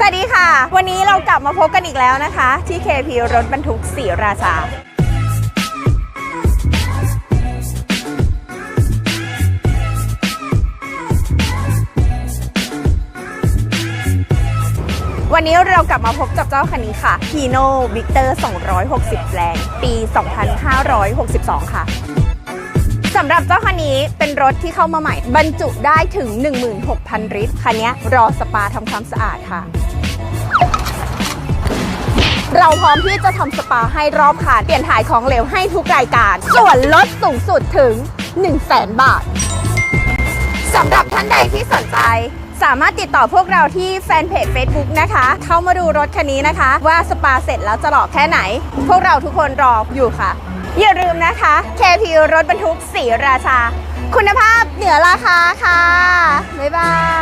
สวัสดีค่ะ วันนี้เรากลับมาพบกันอีกแล้วนะคะ ที่ KP รถบรรทุกสีราชาวันนี้เรากลับมาพบกับเจ้าคันนี้ค่ะ Hino Victor 260 แรง ปี 2562 ค่ะสำหรับเจ้าคันนี้เป็นรถที่เข้ามาใหม่ บรรจุได้ถึง 16,000 ลิตร คันนี้รอสปาทำความสะอาดค่ะ เราพร้อมที่จะทำสปาให้รอบคันเปลี่ยนถ่ายของเหลวให้ทุกรายการ ส่วนลดสูงสุดถึง 1 0 0 0 0แบาทสำหรับท่านใดที่สนใจ สามารถติดต่อพวกเราที่แฟนเพจ Facebook นะคะ เข้ามาดูรถคันนี้นะคะ ว่าสปาเสร็จแล้วจะหล่อแค่ไหน พวกเราทุกคนรออยู่ค่ะ อย่าลืมนะคะ KP รถบรรทุกสีราชา คุณภาพเหนือราคาค่ะ บ๊ายบาย